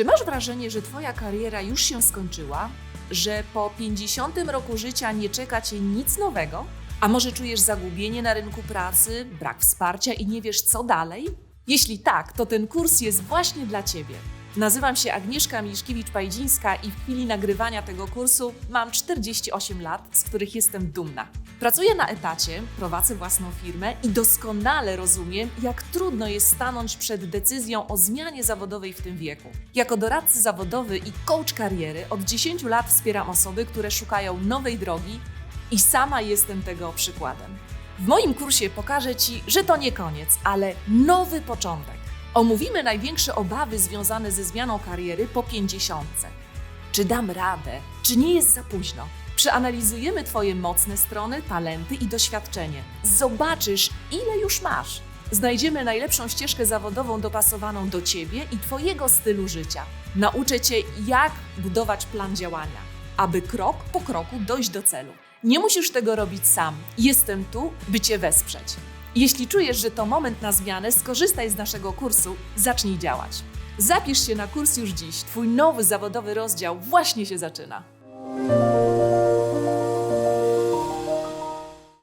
Czy masz wrażenie, że Twoja kariera już się skończyła? Że po 50 roku życia nie czeka Cię nic nowego? A może czujesz zagubienie na rynku pracy, brak wsparcia i nie wiesz co dalej? Jeśli tak, to ten kurs jest właśnie dla Ciebie. Nazywam się Agnieszka Miliszkiewicz-Pajdzińska i w chwili nagrywania tego kursu mam 48 lat, z których jestem dumna. Pracuję na etacie, prowadzę własną firmę i doskonale rozumiem, jak trudno jest stanąć przed decyzją o zmianie zawodowej w tym wieku. Jako doradcy zawodowy i coach kariery od 10 lat wspieram osoby, które szukają nowej drogi i sama jestem tego przykładem. W moim kursie pokażę Ci, że to nie koniec, ale nowy początek. Omówimy największe obawy związane ze zmianą kariery po 50. Czy dam radę? Czy nie jest za późno? Przeanalizujemy Twoje mocne strony, talenty i doświadczenie. Zobaczysz, ile już masz. Znajdziemy najlepszą ścieżkę zawodową dopasowaną do Ciebie i Twojego stylu życia. Nauczę Cię, jak budować plan działania, aby krok po kroku dojść do celu. Nie musisz tego robić sam. Jestem tu, by Cię wesprzeć. Jeśli czujesz, że to moment na zmianę, skorzystaj z naszego kursu, zacznij działać. Zapisz się na kurs już dziś. Twój nowy zawodowy rozdział właśnie się zaczyna.